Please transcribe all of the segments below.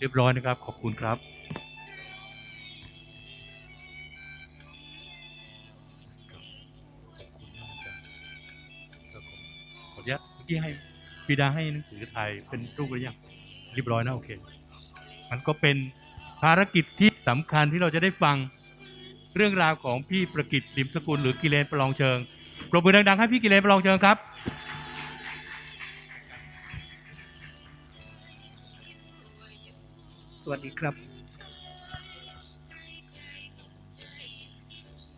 เรียบร้อยนะครับ ขอบคุณครับขออนุญาตเมื่อกี้ให้ปีดาให้หนังสือไทยเป็นรูปหรือยังเรียบร้อยนะโอเค มันก็เป็นภารกิจที่สำคัญที่เราจะได้ฟังเรื่องราวของพี่ประกิตลิมสกุลหรือกิเลนประลองเชิงปรบมือดังๆให้พี่กิเลนประลองเชิงครับ ครับ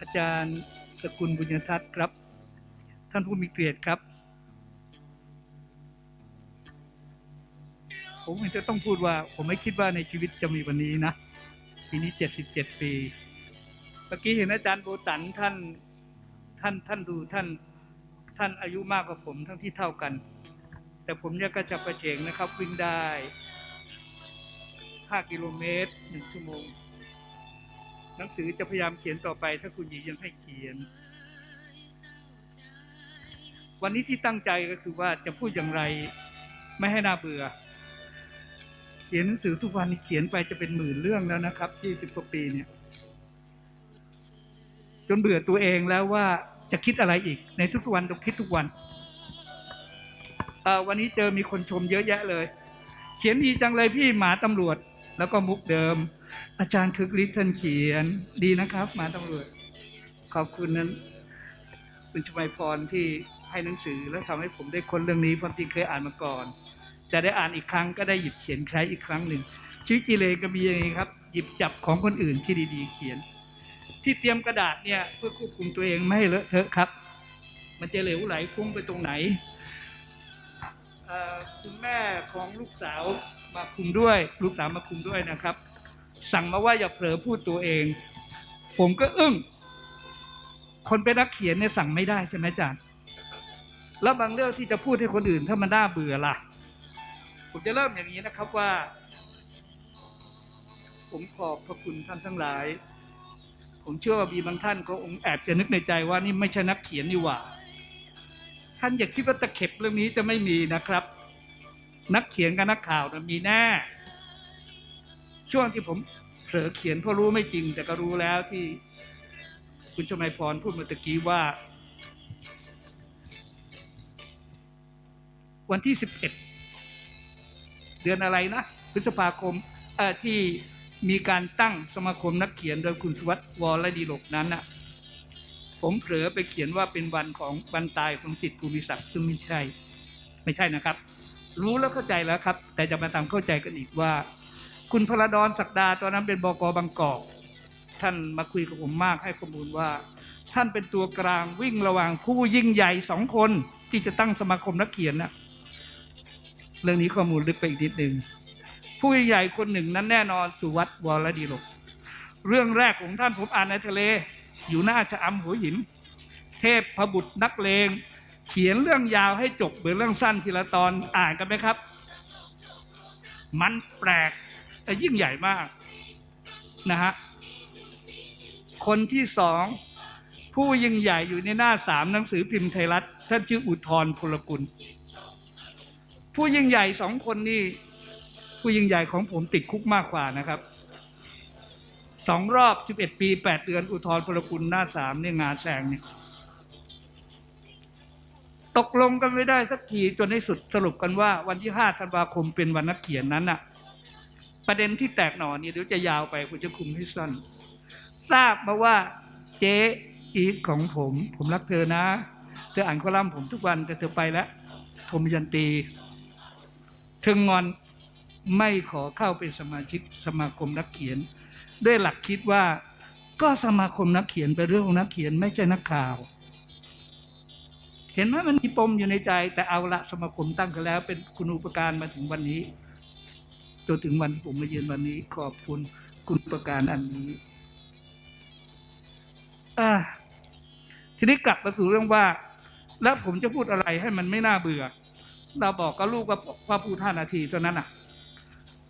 อาจารย์สกุลบุญยทัศน์ครับ ท่านผู้มีเกียรติครับ ผมจะต้องพูดว่า ผมไม่คิดว่าในชีวิตจะมีวันนี้นะปีนี้เจ็ดสิบเจ็ดปีเมื่อกี้เห็นอาจารย์โบตันท่านท่านท่านดูท่านท่านอายุมากกว่าผมทั้งที่เท่ากัน แต่ผมยังกระจับกระเฉงนะครับ วิ่งได้ 5 กิโลเมตร 1 ชั่วโมง หนังสือจะพยายามเขียนต่อไป ถ้าคุณหญิงยังให้เขียน วันนี้ที่ตั้งใจก็คือว่าจะพูดอย่างไร ไม่ให้น่าเบื่อ เขียนหนังสือทุกวันเขียนไปจะเป็นหมื่นเรื่องแล้วนะครับที่สิบกว่าปีเนี่ย จนเบื่อตัวเองแล้วว่าจะคิดอะไรอีก ในทุกวันต้องคิดทุกวันวันนี้เจอมีคนชมเยอะแยะเลย เขียนดีจังเลยพี่หมาตำรวจ แล้วก็มุกเดิม อาจารย์คึกฤทธิ์ท่านเขียน ดีนะครับ มาตำรวจขอบคุณนั้นคุณชมัยพรที่ให้หนังสือแล้วทำให้ผมได้ค้นเรื่องนี้ความจริงเคยอ่านมาก่อน แต่ได้อ่านอีกครั้งก็ได้หยิบเขียนใช้อีกครั้งหนึ่งชีวิตกิเลสก็มีอย่างนี้ครับ หยิบจับของคนอื่นที่ดี ๆ เขียน ที่เตรียมกระดาษเนี่ยเพื่อควบคุมตัวเองไม่ให้เลอะเทอะครับ มันจะเหลวไหลฟุ้งไปตรงไหนคุณแม่ของลูกสาว มาคุมด้วย ลูกสาวมาคุมด้วยนะครับ สั่งมาว่าอย่าเผลอพูดตัวเอง ผมก็อึ้งคนเป็นนักเขียนเนี่ยสั่งไม่ได้ใช่ไหมอาจารย์แล้วบางเรื่องที่จะพูดให้คนอื่นถ้ามันน่าเบื่อล่ะ ผมจะเริ่มอย่างนี้นะครับว่า ผมขอบพระคุณท่านทั้งหลาย ผมเชื่อว่ามีบางท่านก็องแอบจะนึกในใจว่านี่ไม่ใช่นักเขียนนี่หว่า ท่านอย่าคิดว่าตะเข็บเรื่องนี้จะไม่มีนะครับ นักเขียนกับนักข่าวนะมีแน่ ช่วงที่ผมเผลอเขียนเพราะรู้ไม่จริง แต่ก็รู้แล้วที่ คุณชมัยพรพูดเมื่อตะกี้ว่า วันที่สิบเอ็ดเดือนอะไรนะพฤษภาคมที่มีการตั้งสมาคมนักเขียนโดยคุณสุวัสดิ์วรดีลกนั้นนะผมเผลอไปเขียนว่าเป็นวันของวันตายของสิทธิภูมิศักดิ์ซึ่งไม่ใช่ ไม่ใช่นะครับ รู้แล้วเข้าใจแล้วครับ แต่จะมาตามเข้าใจกันอีกว่า คุณพลดอนศักดาตอนนั้นเป็นบกบางกอก ท่านมาคุยกับผมมากให้ข้อมูลว่า ท่านเป็นตัวกลางวิ่งระหว่างผู้ยิ่งใหญ่สองคนที่จะตั้งสมาคมนักเขียนนะเรื่องนี้ข้อมูลลึกไปอีกนิดหนึ่งผู้ยิ่งใหญ่คนหนึ่งนั้นแน่นอนสุวัตวรดีลกเรื่องแรกของท่านผมอ่านในทะเล อยู่หน้าชะอำหัวหิน เทพพบุตรนักเลง ขียนเรื่องยาวให้จบเหมือเรื่องสั้นทีละตอนอ่านกันไหมครับ มันแปลกแต่ยิ่งใหญ่มากนะฮะคนที่สองผู้ยิ่งใหญ่อยู่ในหน้าสามหนังสือพิมพ์ไทยรัฐท่านชื่ออุทธรพลกุล ผู้ยิ่งใหญ่สองคนนี่ผู้ยิ่งใหญ่ของผมติดคุกมากกว่านะครับสองรอบ11ปี8เดือนอุทธรพลกุลหน้าสามเนี่ยงานแซงเนี่ย ตกลงกันไม่ได้สักทีจนในสุดสรุปกันว่า วันที่5ธันวาคมเป็นวันนักเขียนนั้นน่ะประเด็นที่แตกหน่อนี่เดี๋ยวจะยาวไปผมจะคุมให้สั้นทราบมาว่าเจ๊อีทของผม ผมรักเธอนะ เธออ่านคอลัมน์ผมทุกวันแต่เธอไปแล้วผมยันตีเธองอนไม่ขอเข้าเป็นสมาชิกสมาคมนักเขียน ด้วยหลักคิดว่า ก็สมาคมนักเขียนเป็นเรื่องของนักเขียนไม่ใช่นักข่าว เห็นไหมมันมีปมอยู่ในใจ แต่เอาละสมาคมตั้งกันแล้ว เป็นคุณอุปการมาถึงวันนี้จนถึงวันที่ผมมาเยือนวันนี้ ขอบคุณคุณอุปการอันนี้ทีนี้กลับมาสู่เรื่องว่า แล้วผมจะพูดอะไรให้มันไม่น่าเบื่อ เราบอกกับลูกว่าว่าพูดห้านาทีเท่านั้นอะ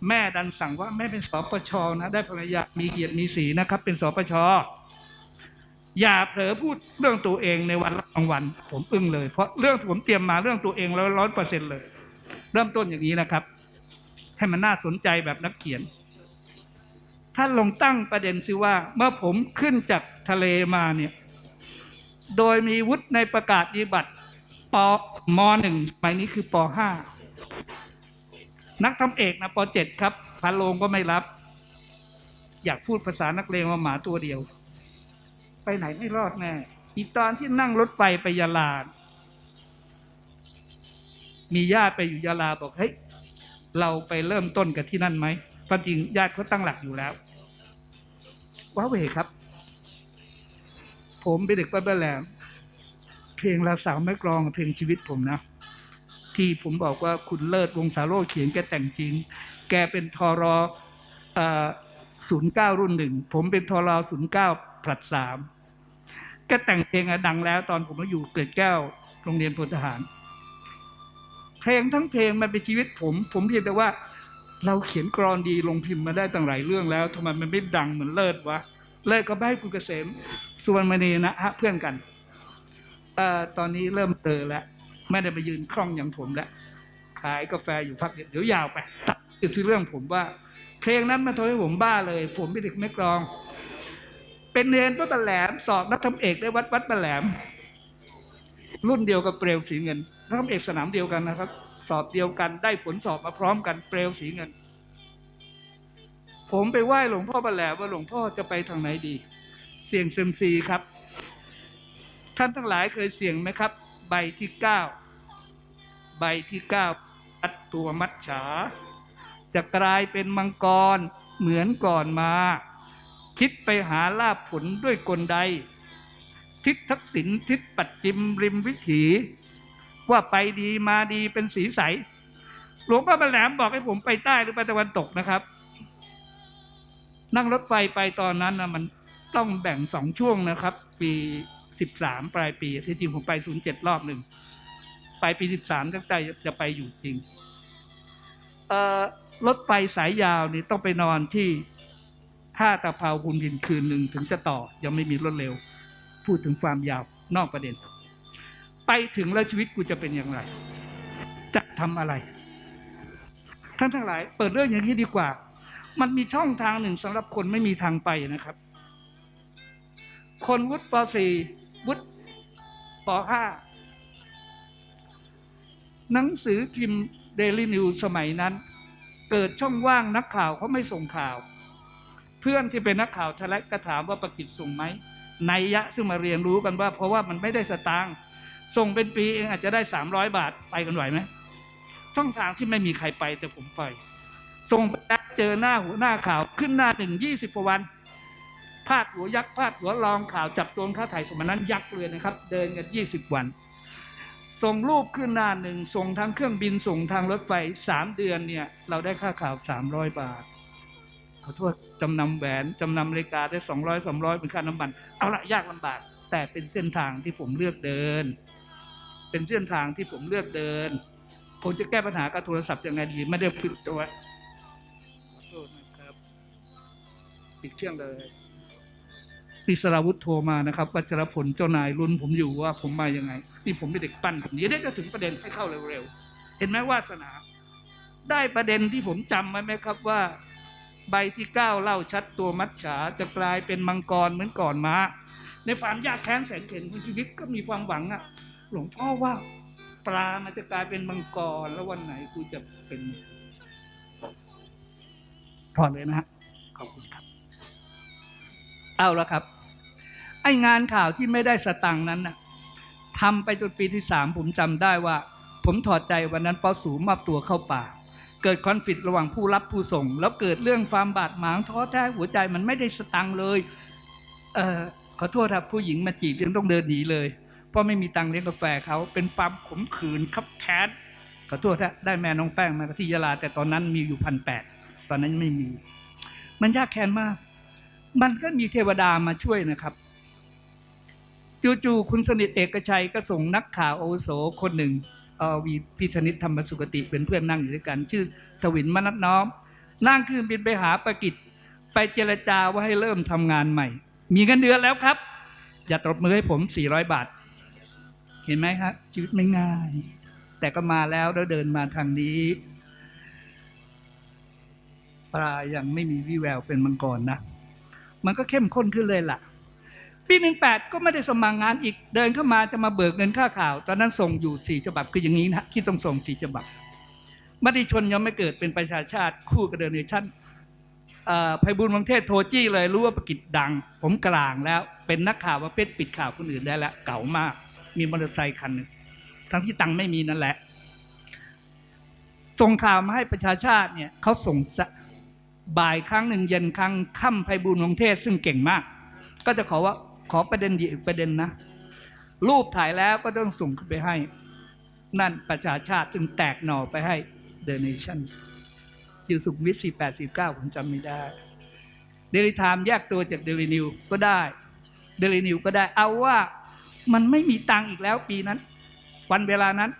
แม่ดันสั่งว่าแม่เป็นสปชนะ ได้ภรรยามีเกียรติมีสีนะครับ เป็นสปช อย่าเผลอพูดเรื่องตัวเองในวันรางวัลผมอึ้งเลย เพราะเรื่องผมเตรียมมาเรื่องตัวเองแล้วร้อยเปอร์เซ็นต์เลย เริ่มต้นอย่างนี้นะครับ ให้มันน่าสนใจแบบนักเขียนท่านลงตั้งประเด็นสิว่า เมื่อผมขึ้นจากทะเลมาเนี่ย โดยมีวุฒิในประกาศนียบัตรปมหนึ่งสมัยนี้คือปห้านักทำเอกนะปเจ็ดครับพันโลงก็ไม่รับ อยากพูดภาษานักเลงว่าหมาตัวเดียว ไปไหนไม่รอดแน่อีกตอนที่นั่งรถไฟไปยาลา มีญาติไปอยู่ยาลาบอกเฮ้ยเราไปเริ่มต้นกันที่นั่นไหมความจริงญาติเขาตั้งหลักอยู่แล้วว้าเหวครับ ผมเป็นเด็กบ้านแหลมเพลงลาสาวแม่กลองเพลงชีวิตผมนะ ที่ผมบอกว่าคุณเลิศวงศาโรเขียนแกแต่งจริง แกเป็นทอรอศูนย์เก้ารุ่นหนึ่ง ผมเป็นทอรอศูนย์เก้าผลัดสาม กแต่งเพลงอะดังแล้ว ตอนผมมาอยู่เกล็ดแก้วโรงเรียนพลทหาร เพลงทั้งเพลงมันเป็นชีวิตผม ผมเพียงแต่ว่า เราเขียนกรอนดีลงพิมพ์มาได้ตั้งหลายเรื่องแล้วทำไมมันไม่ดังเหมือนเลิศวะเลิศก็ไปให้คุณเกษมสุวรรณมณีนะฮะเพื่อนกันเอ่อตอนนี้เริ่มเตอแล้วไม่ได้ไปยืนคล่องอย่างผมแล้วขายกาแฟอยู่พักเดียวเดี๋ยวยาวไปตัดคือเรื่องผมว่า เพลงนั้นมันทำให้ผมบ้าเลย ผมเป็นเด็กไม่กลอง เป็นเรียนวัดปะแหลมสอบนักธรรมเอกได้วัดวัดปะแหลม รุ่นเดียวกับเปลวสีเงินนักธรรมเอกสนามเดียวกันนะครับ สอบเดียวกันได้ผลสอบมาพร้อมกันเปลวสีเงิน ผมไปไหว้หลวงพ่อปะแหลมว่าหลวงพ่อจะไปทางไหนดี เสี่ยงเซมซีครับ ท่านทั้งหลายเคยเสี่ยงไหมครับ ใบที่เก้าใบที่เก้าอัดตัวมัดฉาจะกลายเป็นมังกรเหมือนก่อนมา คิดไปหาลาบผลด้วยกลใด ทิศทักษิณทิศปัดจิมริมวิถี ว่าไปดีมาดีเป็นสีใส หลวงพ่อประแหลมบอกให้ผมไปใต้หรือไปตะวันตกนะครับ นั่งรถไฟไปตอนนั้นนะมันต้องแบ่งสองช่วงนะครับ ปีสิบสามปลายปีที่จริงผมไปศูนย์เจ็ดรอบหนึ่งไปปีสิบสามตั้งใจจะไปอยู่จริงรถไฟสายยาวนี่ต้องไปนอนที่ ท่าตะเภาคุณพินคืนหนึ่งถึงจะต่อยังไม่มีรถเร็ว พูดถึงความยาวนอกประเด็น ไปถึงแล้วชีวิตกูจะเป็นอย่างไร จะทำอะไรท่านทั้งหลาย เปิดเรื่องอย่างนี้ดีกว่า มันมีช่องทางหนึ่งสำหรับคนไม่มีทางไปนะครับ คนวุฒิป .4 วุฒิป .5 หนังสือพิมพ์เดลินิวสมัยนั้น เกิดช่องว่างนักข่าวเขาไม่ส่งข่าว เพื่อนที่เป็นนักข่าวทะเลก็ถามว่าประกิตส่งไหมนัยยะซึ่งมาเรียนรู้กันว่า เพราะว่ามันไม่ได้สตางค์ส่งเป็นปีเองอาจจะได้สามร้อยบาทไปกันไหวไหมช่องทางที่ไม่มีใครไปแต่ผมไปส่งไปเจอหน้าหัวหน้าข่าวขึ้นหน้าหนึ่งยี่สิบกว่าวันพาดหัวยักษ์พาดหัวรองข่าวจับโจรค้าไถ่สมัยนั้นยักษ์เลยนะครับ เดินกันยี่สิบวัน ส่งรูปขึ้นหน้าหนึ่งส่งทางเครื่องบินส่งทางรถไฟสามเดือนเนี่ย เราได้ค่าข่าวสามร้อยบาท ขอโทษจำนำแหวนจำนำนาฬิกาได้สองร้อยสามร้อยเป็นค่าน้ำมัน เอาละยากลำบาก แต่เป็นเส้นทางที่ผมเลือกเดิน เป็นเส้นทางที่ผมเลือกเดิน ผมจะแก้ปัญหากับโทรศัพท์ยังไงดี ไม่ได้ฝึกตัวขอโทษนะครับติดเชื่องเลยติสราวุธโทรมานะครับวัชรพลเจ้านายรุ่นผมอยู่ว่าผมมายังไงนี่ผมเป็นเด็กปั้นผมเดี๋ยวได้จะถึงประเด็นให้เข้าเร็วๆเห็นไหมวาสนา ได้ประเด็นที่ผมจำไว้ไหมครับว่า ใบที่เก้าเล่าชัดตัวมัจฉาจะกลายเป็นมังกรเหมือนก่อนมาในความยากแค้นแสนเข็ญของชีวิตก็มีความหวังอะหลวงพ่อว่าปลามันจะกลายเป็นมังกรแล้ววันไหนกูจะเป็นพอเลยนะฮะขอบคุณครับ เอาละครับ ไองานข่าวที่ไม่ได้สตังค์นั้นน่ะทำไปจนปีที่สามผมจำได้ว่า ผมถอดใจวันนั้นปอสูมอบตัวเข้าป่า เกิดคอนฟ lict ระหว่างผู้รับผู้ส่ง แล้วเกิดเรื่องความบาดหมางท้อแท้หัวใจมันไม่ได้สตังเลยเออขอโทษครับผู้หญิงมาจีบยังต้องเดินหนีเลยเพราะไม่มีตังค์เลี้ยงกาแฟเขาเป็นความขมขื่นคับแค้นขอโทษนะได้แม่น้องแป้งมาที่ยะลา แต่ตอนนั้นมีอยู่พันแปดตอนนั้นไม่มี มันยากแค้นมาก มันก็มีเทวดามาช่วยนะครับจู่ๆคุณสนิทเอกชัยก็ส่งนักข่าวโอโสคนหนึ่ง วีพิธนิตธรรมสุกติเป็นเพื่อนนั่งอยู่ด้วยกัน ชื่อทวินมนัทน้อม นั่งครื่องบินไปหาประกิจ ไปเจรจาว่าให้เริ่มทำงานใหม่ มีเงินเดือนแล้วครับ อย่าตบมือให้ผม 400 บาท เห็นไหมครับชีวิตไม่ง่าย แต่ก็มาแล้วแล้วเดินมาทางนี้ปลายังไม่มีวิแววเป็นมังกรนะ มันก็เข้มข้นขึ้นเลยล่ะ ปีหนึ่งแปดก็ไม่ได้สมัครงานอีกเดินเข้ามาจะมาเบิกเงินค่าข่าว ตอนนั้นส่งอยู่สี่ฉบับคืออย่างนี้นะที่ต้องส่งสี่ฉบับมติชนยังไม่เกิดเป็นประชาชาติคู่กับเดนเนชั่นไพบุญวังเทศโทรจี้เลยรู้ว่าประกิจดัง ผมกลางแล้ว เป็นนักข่าวประเภทปิดข่าวคนอื่นได้แล้วเก่ามาก มีมอเตอร์ไซค์คันหนึ่งทั้งที่ตังไม่มีนั่นแหละ ส่งข่าวมาให้ประชาชาติเนี่ยเขาส่งบ่ายครั้งหนึ่งเย็นครั้งค่ำไพบุญวงเทศซึ่งเก่งมาก ก็จะขอว่า ขอประเด็นอีกประเด็นนะ รูปถ่ายแล้วก็ต้องส่งไปให้ นั่นประชาชาติจึงแตกหน่อไปให้เด e n เนชั่นอยู่สุขวิทสี่แปดสี่เก้าผมจำไม่ได้ เดลิทามแยกตัวจากเดลินิวก็ได้ เดลินิวก็ได้ เอาว่ามันไม่มีตังค์อีกแล้วปีนั้น วันเวลานั้น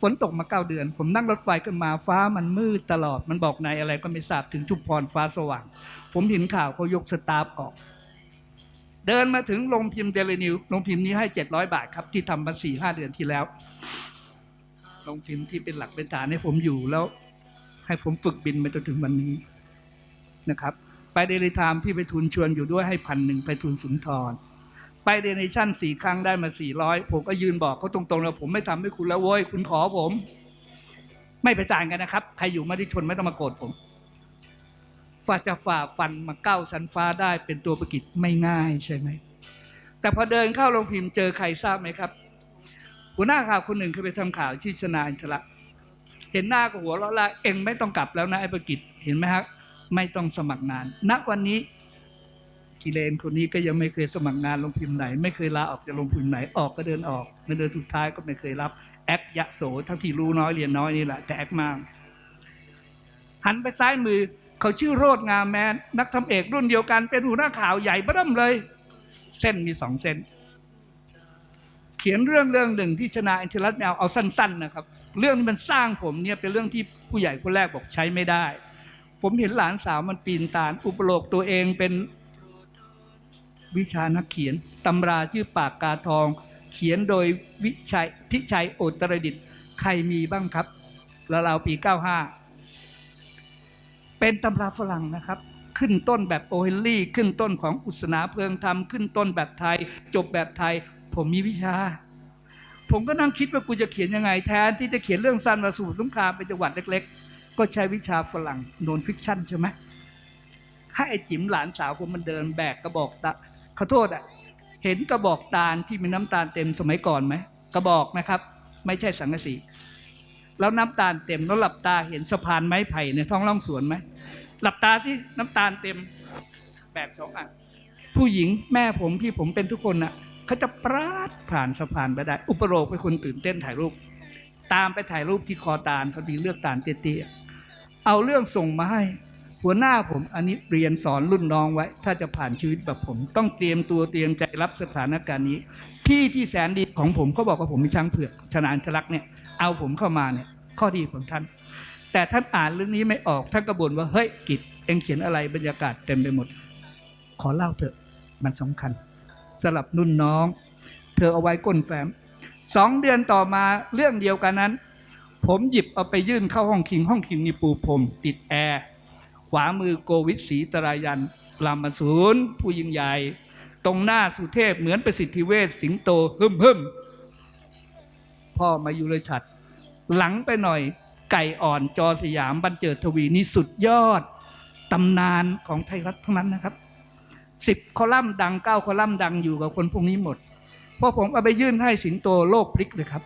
ฝนตกมาเก้าเดือน ผมนั่งรถไฟขึ้นมาฟ้ามันมืดตลอด มันบอกนายอะไรก็ไม่ทราบถึงชุมพรฟ้าสว่าง ผมเห็นข่าวเขายกสตาฟออก เดินมาถึงโรงพิมพ์เดลินิวโรงพิมพ์นี้ให้เจ็ดร้อยบาทครับ ที่ทำมาสี่ห้าเดือนที่แล้วโรงพิมพ์ที่เป็นหลักเป็นฐานให้ผมอยู่แล้ว ให้ผมฝึกบินมาจนถึงวันนี้นะครับ ไปเดลิทามพี่ไปทุนชวนอยู่ด้วยให้พันหนึ่งไปทุนสุนทร ไปเดเนชั่นสี่ครั้งได้มาสี่ร้อยผมก็ยืนบอกเขาตรงๆแล้วผมไม่ทำให้คุณแล้วโว้ยคุณขอผม ไม่ไปจ่ายกันนะครับ ใครอยู่มาที่ชนไม่ต้องมาโกรธผม ฝ่าจะฝ่าฟันมาเก้าชั้นฟ้าได้เป็นตัวประกิจไม่ง่ายใช่ไหม แต่พอเดินเข้าโรงพิมพ์เจอใครทราบไหมครับ หัวหน้าข่าวคนหนึ่งเคยไปทำข่าวที่ชนาอินทระเห็นหน้าก็หัวเราะละเองไม่ต้องกลับแล้วนะไอ้ประกิจเห็นไหมครับไม่ต้องสมัครงาน ณวันนี้กิเลนคนนี้ก็ยังไม่เคยสมัครงานโรงพิมพ์ไหน ไม่เคยลาออกจากโรงพิมพ์ไหนออกก็เดินออกในเดือนสุดท้ายก็ไม่เคยรับแอคยะโสทั้งที่รู้น้อยเรียนน้อยนี่แหละแต่แอคมากหันไปซ้ายมือ เขาชื่อโรดงามแมนนักทำเอกรุ่นเดียวกันเป็นหัวหน้าข่าวใหญ่บ้่มเลย เส้นมีสองเส้น เขียนเรื่องเรื่องหนึ่งที่ชนะอินทรัตแมวเอาสั้น ๆ นะครับ เรื่องที่มันสร้างผมเนี่ยเป็นเรื่องที่ผู้ใหญ่คนแรกบอกใช้ไม่ได้ ผมเห็นหลานสาวมันปีนตาลอุปโลกตัวเองเป็นวิชานักเขียนตำราชื่อปากกาทอง เขียนโดยวิชัยพิชัยโอตรดิตใครมีบ้างครับแล้วเราปี 95 เป็นตำราฝรั่งนะครับ ขึ้นต้นแบบโอเฮนลี่ ขึ้นต้นของอุศนาเพลิงธรรม ขึ้นต้นแบบไทย จบแบบไทย ผมมีวิชา ผมก็นั่งคิดว่ากูจะเขียนยังไงแทนที่จะเขียนเรื่องสั้นมาสู่สงครามเป็นจังหวัดเล็ก ๆ ก็ใช้วิชาฝรั่งโนนฟิกชันใช่ไหมให้ไอ้จิ๋มหลานสาวผมมันเดินแบกกระบอกตาขอโทษอะเห็นกระบอกตาลที่มีน้ำตาลเต็มสมัยก่อนไหมกระบอกนะครับ ไม่ใช่สังกะสี แล้วน้ำตาลเต็มแล้วหลับตาเห็นสะพานไม้ไผ่ในท้องร่องสวนไหมหลับตาที่น้ำตาลเต็มแบกสองอันผู้หญิงแม่ผมพี่ผมเป็นทุกคนน่ะเขาจะปราดผ่านสะพานไปได้ อุปโลกเป็นคนตื่นเต้นถ่ายรูป ตามไปถ่ายรูปที่คอตาลเขาดีเลือกตาลเตี้ยๆเอาเรื่องส่งมาให้ หัวหน้าผมอันนี้เรียนสอนรุ่นน้องไว้ ถ้าจะผ่านชีวิตแบบผม ต้องเตรียมตัวเตรียมใจรับสถานการณ์นี้ ที่ที่แสนดีของผมเขาบอกว่าผมมีช้างเผือกชนะอันทรักษ์เนี่ย เอาผมเข้ามาเนี่ยข้อดีของท่าน แต่ท่านอ่านเรื่องนี้ไม่ออกท่านก็บ่นว่าเฮ้ยกิจเองเขียนอะไรบรรยากาศเต็มไปหมด ขอเล่าเถอะมันสำคัญสำหรับนุ่นน้อง เธอเอาไว้ก้นแฟ้มสองเดือนต่อมาเรื่องเดียวกันนั้น ผมหยิบเอาไปยื่นเข้าห้องคิงห้องคิงนี่ปูพรมติดแอร์ขวามือโกวิทศรีตรายันลามาศูนย์ผู้ยิ่งใหญ่ ตรงหน้าสุเทพเหมือนประสิทธิเวชสิงโตฮึมฮึม พ่อมายุรชัด หลังไปหน่อยไก่อ่อนจอสยามบรรเจิดทวีนี่สุดยอดตำนานของไทยรัฐทั้งนั้นนะครับสิบคอลัมน์ดังเก้าคอลัมน์ดังอยู่กับคนพวกนี้หมดพอผมเอาไปยื่นให้สิงโตโลกพลิกเลยครับ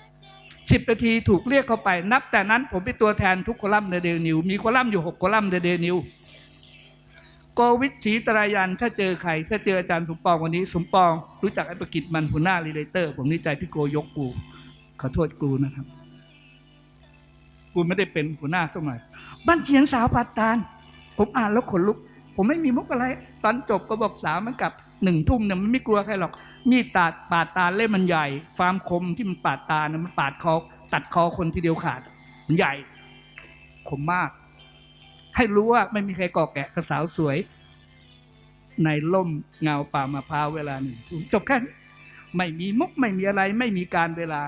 สิบนาทีถูกเรียกเข้าไป นับแต่นั้นผมเป็นตัวแทนทุกคอลัมน์ในเดนิวมีคอลัมน์อยู่หกคอลัมน์ในเดนิวโกวิทศรีตรายันถ้าเจอใครถ้าเจออาจารย์สมปองวันนี้สมปองรู้จักไอ้ประกิจมันหัวหน้ารีเลเตอร์ ผมนี่ใจพี่โกยกกู ขอโทษกูนะครับ กูไม่ได้เป็นหัวหน้าสักหน่อยบ้านเชียงสาวปาตาน ผมอ่านแล้วขนลุก ผมไม่มีมุกอะไร ตอนจบก็บอกสาวมันกลับหนึ่งทุ่มเนี่ยมันไม่กลัวใครหรอก มีดตาดปาดตาเล่มมันใหญ่ ความคมที่มันปาดตาเนี่ยมันปาดคอตัดคอคนทีเดียวขาด มันใหญ่คมมาก ให้รู้ว่าไม่มีใครก่อแกะกับสาวสวย ในล่มเงาป่ามะพร้าวเวลาหนึ่งทุ่มจบแค่นี้ไม่มีมุกไม่มีอะไร ไม่มีการเวลา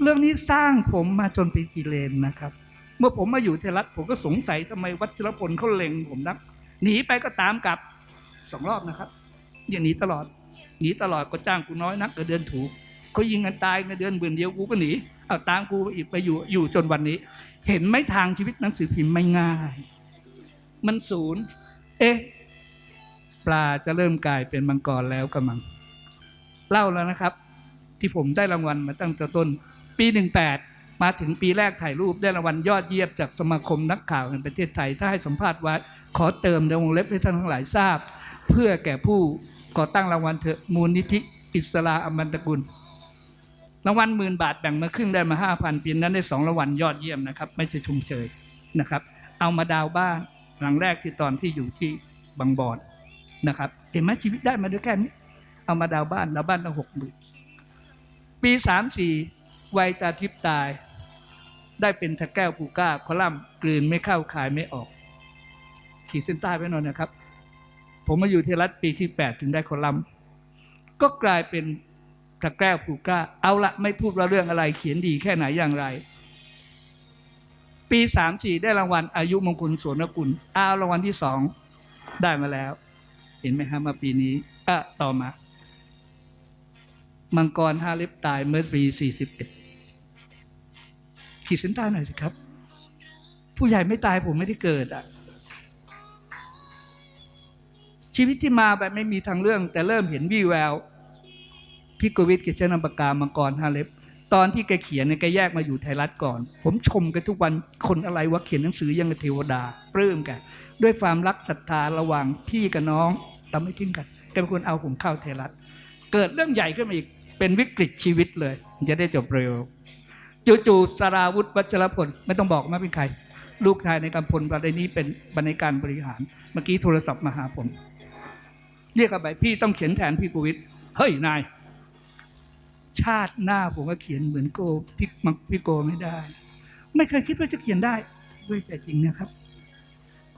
เรื่องนี้สร้างผมมาจนเป็นกิเลนนะครับ เมื่อผมมาอยู่ไทยรัฐผมก็สงสัยทำไมวัชรพลเขาเล็งผมนักหนีไปก็ตามกลับสองรอบนะครับอย่างหนีตลอด หนีตลอดก็จ้างกูน้อยนักเงินเดือนถูกเขายิงกันตายเงินเดือนหมื่นเดียวกูก็หนีเอาตามกูไปอีกไปอยู่อยู่จนวันนี้ เห็นไหมทางชีวิตหนังสือพิมพ์ไม่ง่าย มันศูนย์ เอ๊ะปลาจะเริ่มกลายเป็นมังกรแล้วกำมัง เล่าแล้วนะครับ ที่ผมได้รางวัลมาตั้งแต่ต้น ปีหนึ่งแปดมาถึงปีแรกถ่ายรูปได้รางวัลยอดเยี่ยมจากสมาคมนักข่าวแห่งประเทศไทย ถ้าให้สัมภาษณ์ว่าขอเติมในวงเล็บให้ท่านทั้งหลายทราบ เพื่อแก่ผู้ก่อตั้งรางวัลเถอะมูลนิธิอิสลาอมันตะกุลรางวัลหมื่นบาทแบ่งมาครึ่งได้มาห้าพันปีนั้นได้สองรางวัลยอดเยี่ยมนะครับ ไม่ใช่ชุมเชยนะครับ เอามาดาวบ้านหลังแรกที่ตอนที่อยู่ที่บางบอนนะครับเห็นไหมชีวิตได้มาด้วยแค่นี้ เอามาดาวบ้านแล้วบ้านตั้งหกหมื่นปีสามสี่ ไวตาทิพตาย ได้เป็นทะแก้วผูก้าคอลัมน์กลืนไม่เข้าคายไม่ออก ขีดเส้นใต้ไว้หน่อยนะครับ ผมมาอยู่ที่รัฐปีที่แปดถึงได้คอลัมน์ก็กลายเป็นตะแก้วผูก้า เอาละไม่พูดว่าเรื่องอะไรเขียนดีแค่ไหนอย่างไร ปีสามสี่ได้รางวัลอายุมงคลสวนกุลเอารางวัลที่สองได้มาแล้ว เห็นไหมฮะมาปีนี้อะต่อมามังกรห้าเล็บตายเมื่อปีสี่สิบเอ็ด ขีดเส้นใต้หน่อยสิครับ ผู้ใหญ่ไม่ตายผมไม่ได้เกิดอะ ชีวิตที่มาแบบไม่มีทางเรื่อง แต่เริ่มเห็นวี่แววพี่กวิทเกยรตินามปากกามังกรห้าเล็บตอนที่แกเขียนเนี่ยแกแยกมาอยู่ไทยรัฐก่อน ผมชมแกทุกวันคนอะไรวะเขียนหนังสือยังเทวดาปลื้มแกด้วยความรักศรัทธาระหว่างพี่กับน้องเราไม่ทิ้งกันแกเป็นคนเอาผมเข้าไทยรัฐเกิดเรื่องใหญ่ขึ้นมาอีกเป็นวิกฤตชีวิตเลย จะได้จบเร็ว จู่ๆสราวุธวัชรพลไม่ต้องบอกมาเป็นใคร ลูกชายในกำพลประเด็นนี้เป็นบรรณาการบริหาร เมื่อกี้โทรศัพท์มาหาผมเรียกกันไปพี่ต้องเขียนแทนพี่โกวิทเฮ้ยนาย ชาติหน้าผมก็เขียนเหมือนโกพี่มักพี่โกไม่ได้ ไม่เคยคิดว่าจะเขียนได้ด้วยใจจริงนะครับ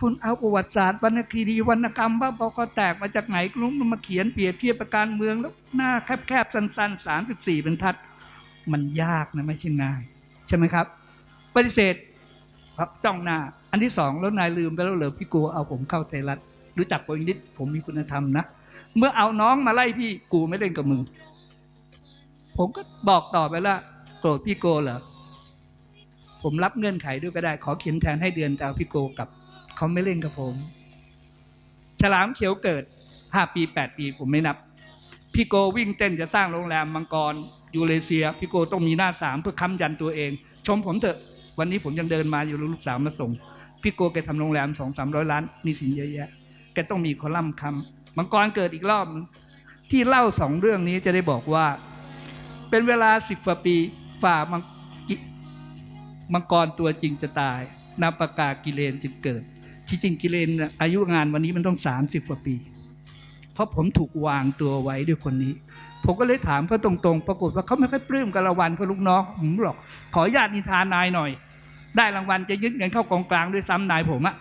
คุณเอาประวัติศาสตร์วรรณคดีวรรณกรรมว่าบอกแตกมาจากไหนกลุ้มมาเขียนเปรียบเทียบประการเมืองแล้วหน้าแคบๆสั้นๆสามสิบสี่บรรทัด มันยากนะไม่ใช่ง่ายใช่ไหมครับ ปฏิเสธครับจ้องหน้า อันที่สองแล้วนายลืมไปแล้วเหรอพี่โกเอาผมเข้าไทยรัฐรู้จักผมอีกนิดผมมีคุณธรรมนะเมื่อเอาน้องมาไล่พี่กูไม่เล่นกับมึงผมก็บอกต่อไปละโกรธพี่โกเหรอผมรับเงื่อนไขด้วยก็ได้ ขอเขียนแทนให้เดือนแต่เอาพี่โกกลับเขาไม่เล่นกับผม ฉลามเขียวเกิดห้าปีแปดปีผมไม่นับ พี่โกวิ่งเต้นจะสร้างโรงแรมมังกร ยูเรเซียพี่โกต้องมีหน้าสามเพื่อค้ำยันตัวเอง ชมผมเถอะวันนี้ผมยังเดินมาอยู่ลูกสาวมาส่งพี่โกแกทำโรงแรมสองสามร้อยล้านมีสินเยอะแยะแกต้องมีคอลัมน์คำมังกรเกิดอีกรอบที่เล่าสองเรื่องนี้จะได้บอกว่า เป็นเวลาสิบกว่าปีฝ่ามังกิมังกรตัวจริงจะตายนาปากากิเลนจึงเกิด ที่จริงกิเลนอายุงานวันนี้มันต้องสามสิบกว่าปี เพราะผมถูกวางตัวไว้ด้วยคนนี้ ผมก็เลยถามเขาตรงๆ ปรากฏว่าเขาไม่ค่อยปลื้มกับรางวัลเขาลูกน้องผมหรอกขออนุญาตนิทานนายหน่อย ได้รางวัลจะยึดเงินเข้ากองกลางด้วยซ้ำนายผมอะ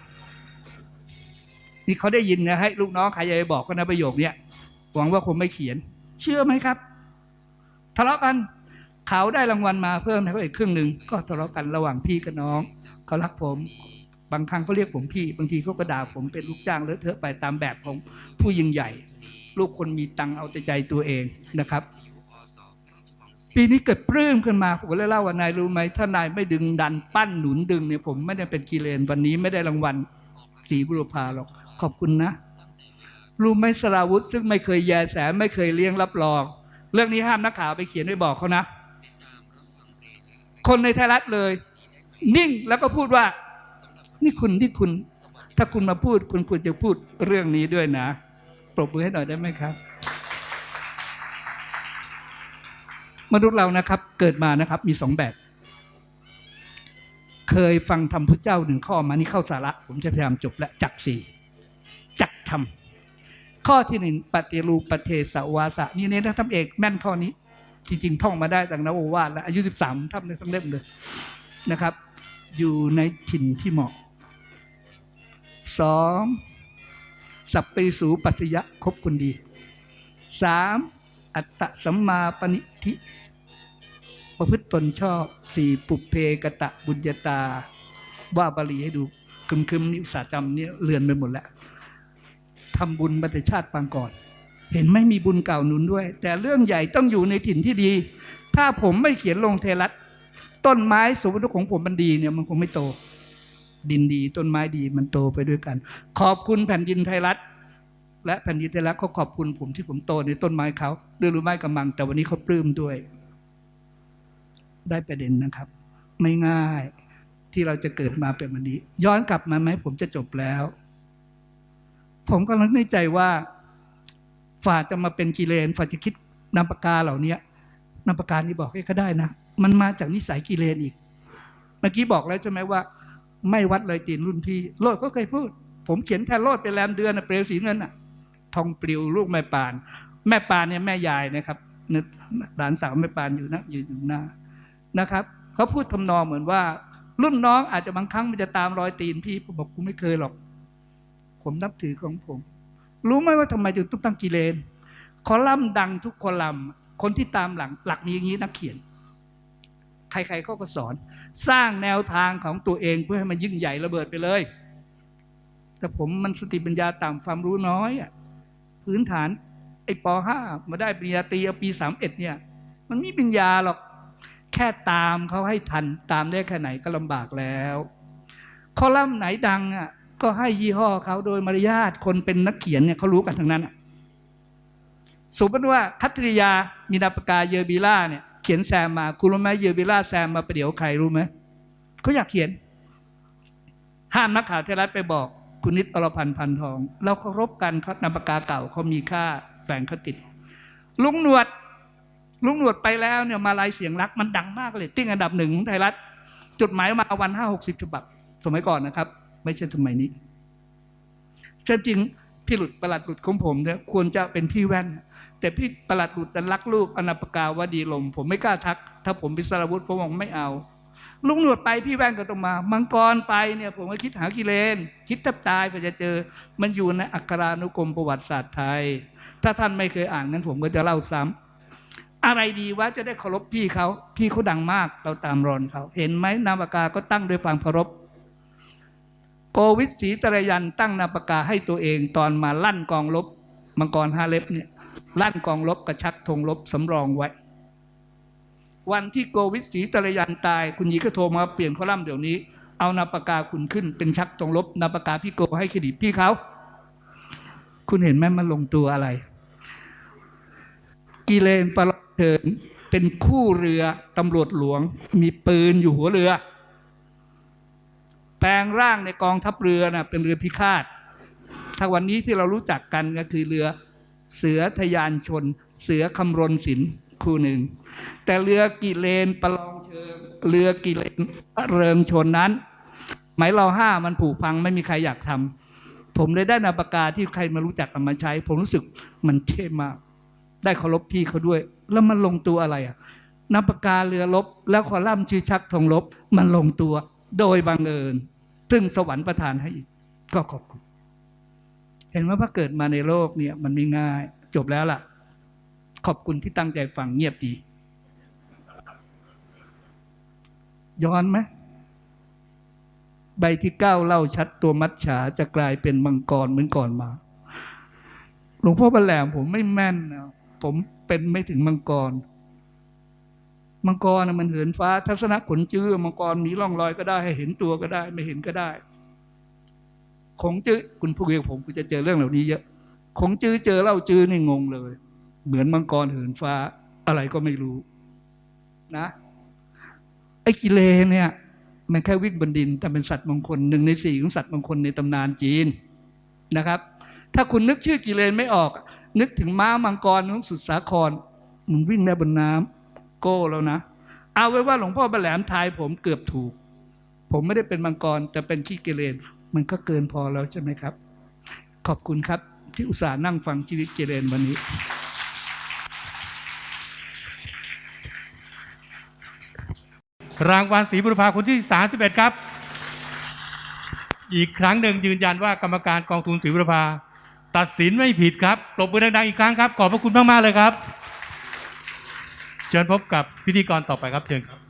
นี่เขาได้ยินนะให้ลูกน้องใครจะไปบอกก็นะประโยคเนี้ยหวังว่าคงไม่เขียน เชื่อไหมครับทะเลาะกันเขาได้รางวัลมาเพิ่มให้เขาอีกครึ่งหนึ่งก็ทะเลาะกันระหว่างพี่กับน้องเขารักผม บางครั้งเขาเรียกผมพี่บางทีเขาก็ด่าผมเป็นลูกจ้างเลอะเทอะไปตามแบบของผู้ยิ่งใหญ่ ลูกคนมีตังค์เอาแต่ใจตัวเองนะครับ ปีนี้เกิดปลื้มขึ้นมาผมก็เลยเล่าว่านายรู้ไหมถ้านายไม่ดึงดันปั้นหนุนดึงเนี่ยผมไม่ได้เป็นกิเลนวันนี้ไม่ได้รางวัลสีบุรพาหรอกขอบคุณนะ รู้ไหมสราวุธซึ่งไม่เคยแยแสไม่เคยเลี้ยงรับรอง เรื่องนี้ห้ามนักข่าวไปเขียนไปบอกเขานะ คนในไทยรัฐเลย นิ่งแล้วก็พูดว่า นี่คุณนี่คุณ ถ้าคุณมาพูด คุณควรจะพูดเรื่องนี้ด้วยนะ ปรบมือให้หน่อยได้ไหมครับ มนุษย์เรานะครับ เกิดมานะครับ มีสองแบบ เคยฟังธรรมพระเจ้าหนึ่งข้อมานี่เข้าสาระ ผมจะพยายามจบและจักสี่จักธรรมข้อที่หนึ่งปฏิรูปประเทศวาสะนี่เนี่ยนะท่านเอกแม่นข้อนี้ จริง ๆ ท่องมาได้ตั้งนโอวาทแล้วอายุสิบสามท่านได้ทั้งเล่มเลยนะครับ อยู่ในถิ่นที่เหมาะ สองสัพเพสูปัสยะคบคนดีสามอัตตสัมมาปณิธิ ประพฤติตนชอบสี่ปุเพกตะบุญญาตา ว่าบาลีให้ดูคึมคึมนิวสาจำเนี่ยเลือนไปหมดแล้วทำบุญมาแต่ชาติปางก่อน เห็นไม่มีบุญเก่าหนุนด้วย แต่เรื่องใหญ่ต้องอยู่ในถิ่นที่ดี ถ้าผมไม่เขียนลงเทรัตต้นไม้สมมติของผมมันดีเนี่ยมันคงไม่โต ดินดี ต้นไม้ดีมันโตไปด้วยกัน ขอบคุณแผ่นดินไทยรัฐ และแผ่นดินไทยรัฐเขาขอบคุณผมที่ผมโตในต้นไม้เขาด้วยรือไม่กำมัง แต่วันนี้เขาปลื้มด้วย ได้ประเด็นนะครับ ไม่ง่ายที่เราจะเกิดมาเป็นวันนี้ ย้อนกลับมาไหมผมจะจบแล้ว ผมกำลังในใจว่าฝ่าจะมาเป็นกิเลนฝ่าจะคิดนามปากกาเหล่านี้นามปากกานี่บอกให้ก็ได้นะ มันมาจากนิสัยกิเลนอีก เมื่อกี้บอกแล้วใช่ไหมว่า ไม่วัดเลยตีนรุ่นพี่โลดก็เคยพูด ผมเขียนแทนโลดไปแรมเดือนเปลวสีเงินอะ ทองปลิวลูกแม่ปาน แม่ปานเนี่ยแม่ยายนะครับหลานสาวแม่ปานอยู่นะยืนอยู่หน้านะครับเขาพูดทำนองเหมือนว่า รุ่นน้องอาจจะบางครั้งมันจะตามรอยตีนพี่ผมบอกกูไม่เคยหรอก ผมนับถือของผม รู้ไหมว่าทำไมถึงต้องตั้งกิเลนคอลัมน์ดังทุกคอลัมน์คนที่ตามหลังหลักมีอย่างนี้นักเขียน ครๆเขาก็สอน สร้างแนวทางของตัวเองเพื่อให้มันยิ่งใหญ่ระเบิดไปเลย แต่ผมมันสติปัญญาต่ำความรู้น้อยอะพื้นฐานไอ้ป .5 มาได้ปริญญาตรีเอาปี31เนี่ย มันไม่ปัญญาหรอกแค่ตามเขาให้ทันตามได้แค่ไหนก็ลำบากแล้วคอลัมน์ไหนดังอะก็ให้ยี่ห้อเขาโดยมารยาทคนเป็นนักเขียนเนี่ยเขารู้กันทั้งนั้นสมมติว่าคัตริยามีนาปกาเยอร์บิล่าเนี่ย เขียนแซมมา คุณรู้ไหมเยอวิล่าแซมมาประเดี๋ยวใครรู้ไหมเขาอยากเขียน ห้ามนักข่าวเทรัฐไปบอก คุณนิดอรพันธ์พันทอง เราเคารพกันเขานามปากกาเก่าเขามีค่าแฝงเขาติด ลุงหนวด ลุงหนวดไปแล้วเนี่ยมาลายเสียงรักมันดังมากเลยติ้งอันดับหนึ่งของไทยรัฐจดหมายมาวันห้าหกสิบฉบับ สมัยก่อนนะครับ ไม่ใช่สมัยนี้จริงพี่หลุดประหลัดหลุดของผมเนี่ยควรจะเป็นพี่แว่น แต่พี่ประหลัดหลุดดันรักลูกอนาปกาวดีลม ผมไม่กล้าทัก ถ้าผมเป็นสารวุฒิผมบอกไม่เอา ลุงหนวดไปพี่แว่นก็ต้องมา มังกรไปเนี่ย ผมก็คิดหากิเลน คิดแทบตายเพื่อจะเจอ มันอยู่ในอักรานุกรมประวัติศาสตร์ไทย ถ้าท่านไม่เคยอ่านงั้นผมก็จะเล่าซ้ำอะไรดีวะจะได้เคารพพี่เขาพี่เขาดังมากเราตามรอนเขาเห็นไหมนามปากาก็ตั้งด้วยความเคารพโกวิทศรีตรยันตั้งนามปากาให้ตัวเองตอนมาลั่นกองรบมังกรห้าเล็บเนี่ย ลั่นกองรบกระชักธงรบสำรองไว้ วันที่โกวิทศรีตรยันตาย คุณหยีก็โทรมาเปลี่ยนคอลัมน์เดี๋ยวนี้ เอานาปากกาคุณขึ้นเป็นชักธงรบนาปากกาพี่โกให้เครดิตพี่เขา คุณเห็นไหมมันลงตัวอะไร กิเลนประเถินเป็นคู่เรือตำรวจหลวง มีปืนอยู่หัวเรือ แปลงร่างในกองทัพเรือนะเป็นเรือพิฆาตถ้าวันนี้ที่เรารู้จักกันก็คือเรือ เสือทยานชน เสือคำรณศิลป์คู่หนึ่ง แต่เรือกิเลนประลองเชิงเรือกิเลนเริงชนนั้น หมายเราห้ามันผุพังไม่มีใครอยากทำผมเลยได้นาปากกาที่ใครมารู้จักกันมาใช้ ผมรู้สึกมันเท่มาก ได้เคารพพี่เขาด้วย แล้วมันลงตัวอะไรอะนาปากกาเรือลบ แล้วคอลัมน์ชื่อชักธงลบ มันลงตัวโดยบังเอิญซึ่งสวรรค์ประทานให้อีกก็ขอบคุณ เห็นว่าพอเกิดมาในโลกเนี่ย มันไม่ง่าย จบแล้วล่ะ ขอบคุณที่ตั้งใจฟังเงียบดี ย้อนไหมใบที่เก้าเล่าชัดตัวมัจฉาจะกลายเป็นมังกรเหมือนก่อนมา หลวงพ่อบัลแหลมผมไม่แม่นนะผมเป็นไม่ถึงมังกร มังกรนะมันเหินฟ้า ทัศนขนจื้อมังกรมีร่องรอยก็ได้ให้เห็นตัวก็ได้ ไม่เห็นก็ได้ คงจื้อคุณผู้เรียนผมคุณจะเจอเรื่องเหล่านี้เยอะคงจื้อเจอเล่าจื้อนี่งงเลย เหมือนมังกรเหินฟ้าอะไรก็ไม่รู้ นะไอ้กิเลนเนี่ย มันแค่วิ่งบนดิน แต่เป็นสัตว์มงคลหนึ่งในสี่ของสัตว์มงคลในตำนานจีนนะครับ ถ้าคุณนึกชื่อกิเลนไม่ออก นึกถึงม้ามังกรของสุดสาครมันวิ่งได้บนน้ำโก้แล้วนะเอาไว้ว่าหลวงพ่อปรแหลมทายผมเกือบถูก ผมไม่ได้เป็นมังกรแต่เป็นขี้กิเลน มันก็เกินพอแล้วใช่ไหมครับ ขอบคุณครับที่อุตส่าห์นั่งฟังชีวิตกิเลนวันนี้รางวัลศรีบุรพาคนที่ 31 ครับ อีกครั้งหนึ่งยืนยันว่ากรรมการกองทุนศรีบุรพาตัดสินไม่ผิดครับปรบมือดังๆอีกครั้งครับ ขอบพระคุณมากๆเลยครับ เชิญพบกับพิธีกรต่อไปครับเชิญครับ